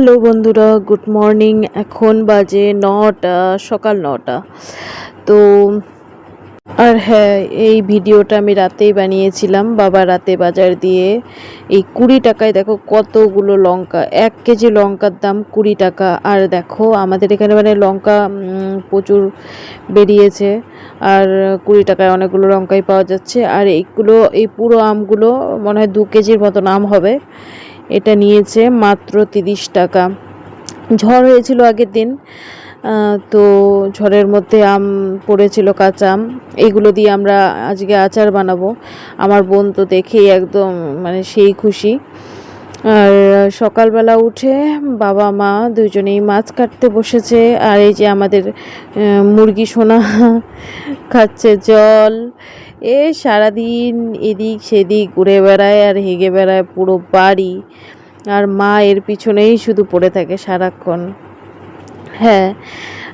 Hello বন্ধুরা, good morning. এখন বাজে নটা, সকাল নটা। তো, আর হ্যাঁ এই ভিডিওটা আমি রাতেই বানিয়েছিলাম বাবা রাতে বাজার দিয়ে। এই কুড়ি টাকায় দেখো কতগুলো লঙ্কা, এক কেজি লঙ্কার দাম কুড়ি টাকা। আর দেখো আমাদের এখানে মানে লঙ্কা প্রচুর বেরিয়েছে। আর কুড়ি টাকায় অনেকগুলো লঙ্কাই পাওয়া যাচ্ছে। আর এইগুলো, এই পুরো আমগুলো মনে হয় দু কেজির মতন আম হবে। এটা নিয়েছে মাত্র তিরিশ টাকা। ঝড় হয়েছিল আগের দিন তো ঝড়ের মধ্যে আম পড়েছিল কাঁচা আম। এইগুলো দিয়ে আমরা আজকে আচার বানাবো। আমার বোন তো দেখেই একদম মানে সেই খুশি। আর সকালবেলা উঠে বাবা মা দুজনেই মাছ কাটতে বসেছে। আর এই যে আমাদের মুরগি সোনা খাচ্ছে জল। এ সারাদিন এদিক সেদিক ঘুরে বেড়ায় আর হেগে বেড়ায় পুরো বাড়ি। আর মা এর পিছনেই শুধু পড়ে থাকে সারাক্ষণ। হ্যাঁ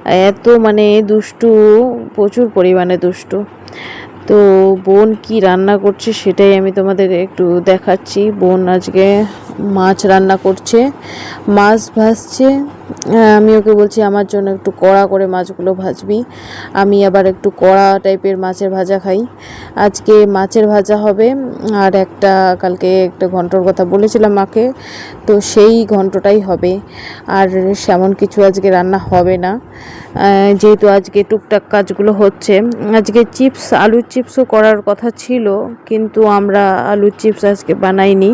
এত মানে দুষ্টু প্রচুর পরিমাণে দুষ্টু। তো বোন কি রান্না করছে সেটাই আমি তোমাদের একটু দেখাচ্ছি। বোন আজকে মাছ রান্না করছে মাছ আহ, আমি ওকে বলছি, আমার জন্য একটু কড়া করে মাছগুলো ভাজবি। আমি আবার একটু কড়া টাইপের মাছের ভাজা খাই। আজকে মাছের ভাজা হবে, আর একটা, কালকে একটা ঘন্টর কথা বলেছিলাম মাকে, তো সেই ঘন্টটাই হবে। আর সেমন কিছু আজকে রান্না হবে না। যেহেতু আজকে টুকটাক কাজগুলো হচ্ছে, আজকে চিপস, আলুর চিপসও করার কথা ছিল, কিন্তু আমরা আলুর চিপস আজকে বানাইনি।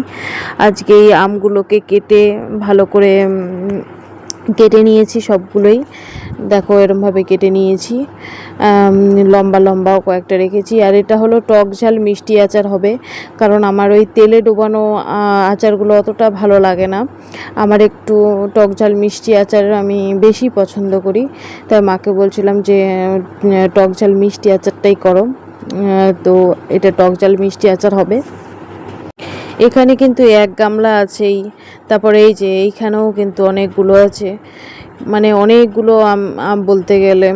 আজকে এই আমগুলোকে কেটে ভালো করে কেটে নিয়েছি সবগুলোই। দেখো এরমভাবে কেটে নিয়েছি। লম্বা লম্বাও কয়েকটা রেখেছি। আর এটা হলো টক ঝাল মিষ্টি আচার হবে। কারণ আমার ওই তেলে ডোবানো আচারগুলো অতটা ভালো লাগে না। আমার একটু টক ঝাল মিষ্টি আচার আমি বেশি পছন্দ করি। তাই মাকে বলছিলাম যে টক ঝাল মিষ্টি আচারটাই করো। তো এটা টক ঝাল মিষ্টি আচার হবে। এখানে কিন্তু এক গামলা আছেই। তারপরে এই যে এইখানেও কিন্তু অনেকগুলো আছে। মানে অনেকগুলো আম আম বলতে গেলে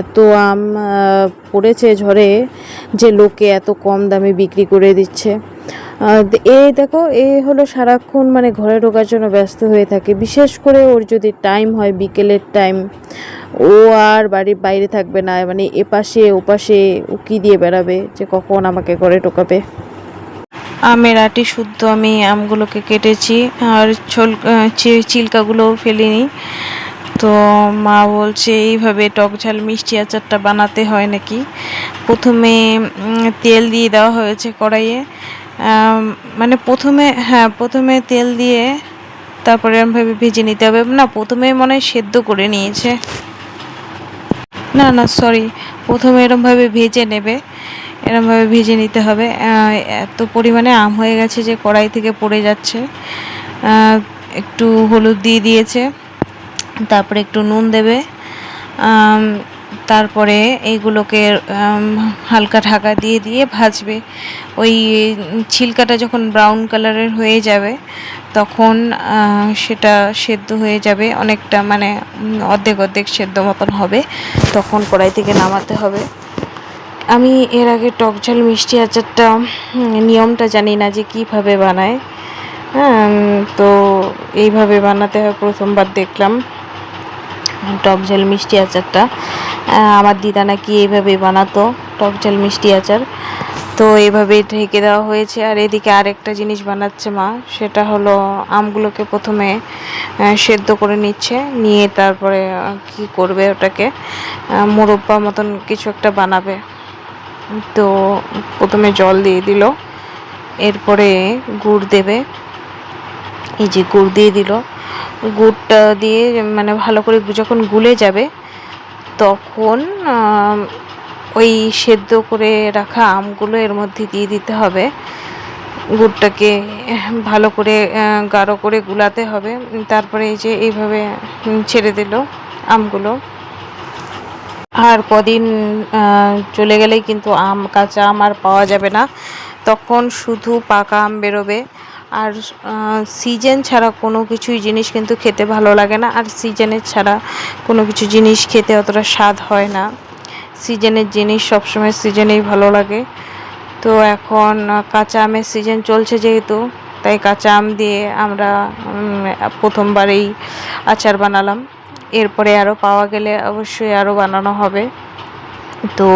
এত আম পড়েছে ঝড়ে যে লোকে এত কম দামে বিক্রি করে দিচ্ছে। এ দেখো, এ হলো সারাক্ষণ মানে ঘরে ঢোকার জন্য ব্যস্ত হয়ে থাকে। বিশেষ করে ওর যদি টাইম হয় বিকেলের টাইম, ও আর বাড়ির বাইরে থাকবে না। মানে এপাশে, ওপাশে উকি দিয়ে বেড়াবে যে কখন আমাকে ঘরে ঢোকাবে। আমের আটি শুদ্ধ আমি আমগুলোকে কেটেছি, আর ছোল চিল্কাগুলোও ফেলিনি। তো মা বলছে, এইভাবে টক ঝাল মিষ্টি আচারটা বানাতে হয় নাকি? প্রথমে তেল দিয়ে দেওয়া হয়েছে কড়াইয়ে। মানে প্রথমে হ্যাঁ প্রথমে তেল দিয়ে তারপরে এরমভাবে ভেজে নিতে হবে। না, প্রথমে মনে হয় সেদ্ধ করে নিয়েছে। না না সরি প্রথমে এরমভাবে ভেজে নেবে। এরমভাবে ভেজে নিতে হবে। এত পরিমাণে আম হয়ে গেছে যে কড়াই থেকে পড়ে যাচ্ছে। একটু হলুদ দিয়ে দিয়েছে, তারপরে একটু নুন দেবে। তারপরে এইগুলোকে হালকা ঢাকা দিয়ে দিয়ে ভাজবে। ওই ছিলকাটা যখন ব্রাউন কালারের হয়ে যাবে, তখন সেটা সেদ্ধ হয়ে যাবে। অনেকটা মানে অর্ধেক অর্ধেক সেদ্ধ মতন হবে। তখন কড়াই থেকে নামাতে হবে। আমি এর আগে টক ঝাল, মিষ্টি আচারটা নিয়মটা জানি না যে কীভাবে বানায়। হ্যাঁ তো এইভাবে বানাতে হয়, প্রথমবার দেখলাম। টক ঝাল, মিষ্টি আচারটা। আমার দিদা নাকি এইভাবে বানাতো, টক ঝাল, মিষ্টি আচার। তো এইভাবে ঢেকে দেওয়া হয়েছে। আর এদিকে আরেকটা জিনিস বানাচ্ছে মা, সেটা হলো আমগুলোকে প্রথমে সেদ্ধ করে নিচ্ছে। নিয়ে তারপরে কি করবে ওটাকে? মোরব্বা মতন কিছু একটা বানাবে। তো প্রথমে জল দিয়ে দিল। এরপরে গুড় দেবে। এই যে গুড় দিয়ে দিল। গুড়টা দিয়ে মানে ভালো করে যখন গুলে যাবে, তখন ওই সেদ্ধ করে রাখা আমগুলো এর মধ্যে দিয়ে দিতে হবে। গুড়টাকে ভালো করে গাঢ় করে গুলাতে হবে। তারপরে এই যে এইভাবে ছেড়ে দিল আমগুলো। আর কদিন চলে গেলেই কিন্তু আম কাঁচা আম আর পাওয়া যাবে না। তখন শুধু পাকা আম বেরোবে। আর সিজন ছাড়া কোনো কিছুই জিনিস কিন্তু খেতে ভালো লাগে না। আর সিজনের ছাড়া কোনো কিছু জিনিস খেতে অতটা স্বাদ হয় না। সিজনের জিনিস সবসময় সিজনেই ভালো লাগে। তো এখন কাঁচা আমের সিজন চলছে যেহেতু তাই কাঁচা আম দিয়ে আমরা উম, প্রথমবার এই আচার বানালাম। এরপরে আরও পাওয়া গেলে অবশ্যই আরও বানানো হবে। তো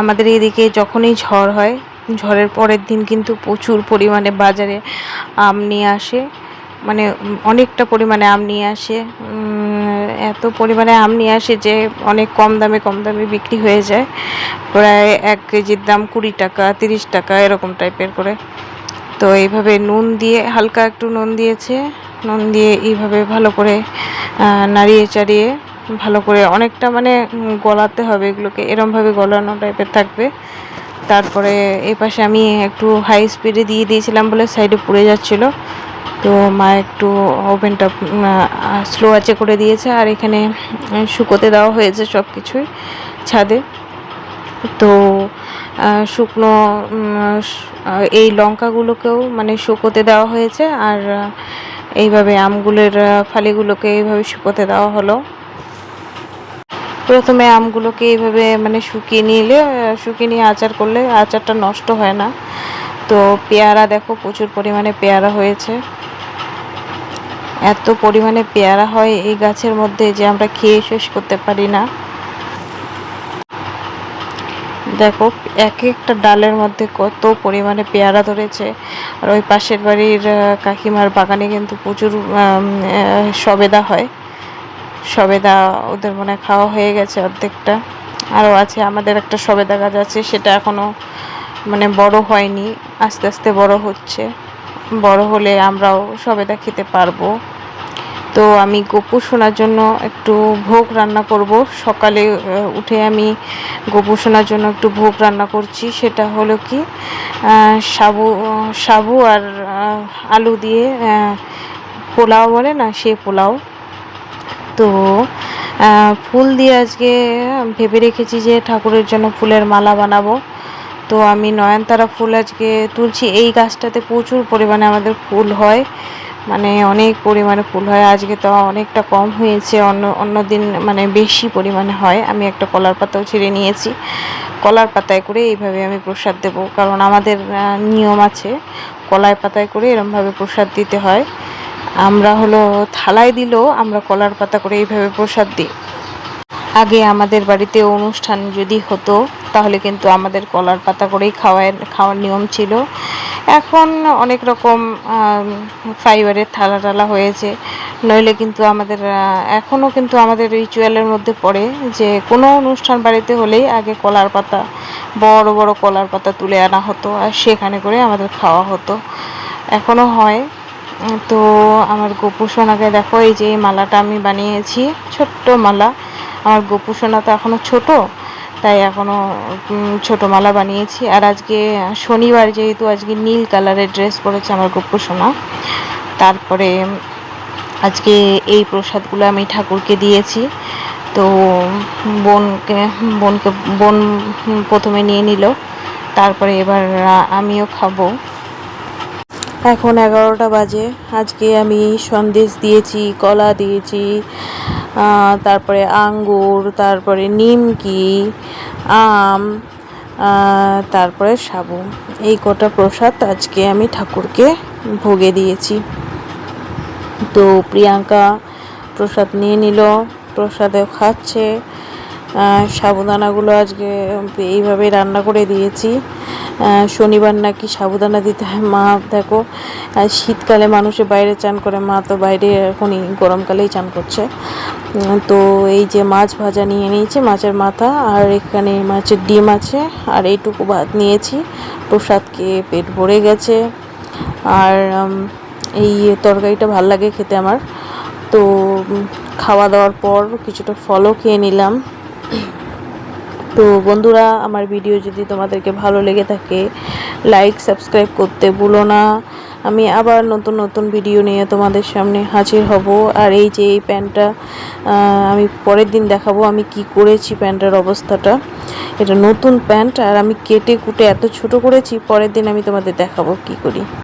আমাদের এইদিকে যখনই ঝড় হয়, ঝড়ের পরের দিন কিন্তু প্রচুর পরিমাণে বাজারে আম নিয়ে আসে। মানে অনেকটা পরিমাণে আম নিয়ে আসে। এত পরিমাণে আম নিয়ে আসে যে অনেক কম দামে কম দামে বিক্রি হয়ে যায়। প্রায় এক কেজির দাম কুড়ি টাকা, তিরিশ টাকা, এরকম টাইপের করে। তো এইভাবে নুন দিয়ে, হালকা একটু নুন দিয়েছে। নুন দিয়ে এইভাবে ভালো করে নাড়িয়ে চাড়িয়ে ভালো করে অনেকটা মানে গলাতে হবে এগুলোকে এরমভাবে গলানো টাইপের থাকবে। তারপরে এই পাশে আমি একটু হাই স্পিডে দিয়ে দিয়েছিলাম বলে সাইডে পুড়ে যাচ্ছিল। তো মা একটু ওভেনটা স্লো আঁচে করে দিয়েছে আর এখানে শুকোতে দেওয়া হয়েছে সব কিছুই ছাদে। তো শুকনো এই লঙ্কাগুলোকেও মানে শুকোতে দেওয়া হয়েছে আর এইভাবে আমগুলোর ফালিগুলোকে এইভাবে শুকোতে দেওয়া হলো। প্রথমে আমগুলোকে এইভাবে মানে শুকিয়ে নিলে শুকিয়ে নিয়ে আচার করলে আচারটা নষ্ট হয় না। তো পেয়ারা দেখো প্রচুর পরিমাণে পেয়ারা হয়েছে। এত পরিমাণে পেয়ারা হয় এই গাছের মধ্যে যে আমরা খেয়ে শেষ করতে পারি না। দেখো, এক একটা ডালের মধ্যে কত পরিমাণে পেয়ারা ধরেছে। আর ওই পাশের বাড়ির কাকিমার বাগানে কিন্তু প্রচুর সবেদা হয়। সবেদা ওদের মনে খাওয়া হয়ে গেছে অর্ধেকটা। আরও আছে, আমাদের একটা সবেদা গাছ আছে, সেটা এখনও মানে বড় হয়নি। আস্তে আস্তে বড় হচ্ছে। বড় হলে আমরাও সবেদা খেতে পারব। তো আমি গোপু শোনার জন্য একটু ভোগ রান্না করব। সকালে উঠে আমি গোপু শোনার জন্য একটু ভোগ রান্না করছি। সেটা হলো কি সাবু সাবু আর আলু দিয়ে পোলাও বলে না, সে পোলাও। তো ফুল দিয়ে আজকে ভেবে রেখেছি যে ঠাকুরের জন্য ফুলের মালা বানাবো। তো আমি নয়নতারা ফুল আজকে তুলছি। এই গাছটাতে প্রচুর পরিমাণে আমাদের ফুল হয়। মানে অনেক পরিমাণে ফুল হয়। আজকে তো অনেকটা কম হয়েছে, অন্য অন্য দিন মানে বেশি পরিমাণে হয়। আমি একটা কলার পাতাও ছিঁড়ে নিয়েছি। কলার পাতায় করে এইভাবে আমি প্রসাদ দেবো। কারণ আমাদের নিয়ম আছে কলায় পাতায় করে এরমভাবে প্রসাদ দিতে হয়। আমরা হলো থালায় দিলেও আমরা কলার পাতা করে এইভাবে প্রসাদ দিই। আগে আমাদের বাড়িতে অনুষ্ঠান যদি হতো, তাহলে কিন্তু আমাদের কলার পাতা করেই খাওয়ায়, খাওয়ার নিয়ম ছিল। এখন অনেক রকম ফাইবারের থালা টালা হয়েছে। নইলে কিন্তু আমাদের এখনও কিন্তু আমাদের রিচুয়ালের মধ্যে পড়ে যে কোনো অনুষ্ঠান বাড়িতে হলেই আগে কলার পাতা, বড় বড় কলার পাতা তুলে আনা হতো আর সেখানে করে আমাদের খাওয়া হতো। এখনও হয়। তো আমার গোপু সোনাকে দেখো, এই যে মালাটা আমি বানিয়েছি, ছোট্ট মালা। আমার গোপু সোনা তো এখনও ছোট। তাই এখনও ছোট মালা বানিয়েছি। আর আজকে শনিবার যেহেতু আজকে নীল কালারের ড্রেস পরেছে আমার গোপু সোনা, তারপরে আজকে এই প্রসাদগুলো আমি ঠাকুরকে দিয়েছি। তো বোনকে বোনকে, বোন প্রথমে নিয়ে নিল, তারপরে এবার আমিও খাব। এখন এগারোটা বাজে। আজকে আমি সন্দেশ দিয়েছি, কলা দিয়েছি তারপরে আঙ্গুর, তারপরে নিমকি, আম তারপরে সাবু। এই কটা প্রসাদ আজকে আমি ঠাকুরকে ভোগে দিয়েছি। তো প্রিয়াঙ্কা প্রসাদ নিয়ে নিল, প্রসাদেও খাচ্ছে। সাবুদানাগুলো আজকে এইভাবে রান্না করে দিয়েছি। শনিবার নাকি সাবুদানা দিতে হয়। মা, দেখো শীতকালে মানুষে বাইরে চান করে। মা তো বাইরে এখনই, গরমকালেই চান করছে। তো এই যে মাছ ভাজা নিয়ে নিয়েছি, মাছের মাথা, আর এখানে মাছের ডিম আছে। আর এইটুকু ভাত নিয়েছি। প্রসাদকে পেট ভরে গেছে। আর এই তরকারিটা ভালো লাগে খেতে আমার। তো খাওয়া দাওয়ার পর কিছুটা ফলও খেয়ে নিলাম। তো বন্ধুরা, আমার ভিডিও যদি তোমাদেরকে ভালো লেগে থাকে লাইক সাবস্ক্রাইব করতে ভুলো না। আমি আবার নতুন নতুন ভিডিও নিয়ে তোমাদের সামনে হাজির হব। আর এই যে এই প্যান্টটা আমি পরের দিন দেখাবো আমি কি করেছি প্যান্টের অবস্থাটা। এটা নতুন প্যান্ট আর আমি কেটে কুটে এত ছোট করেছি, পরের দিন আমি তোমাদের দেখাবো কি করি।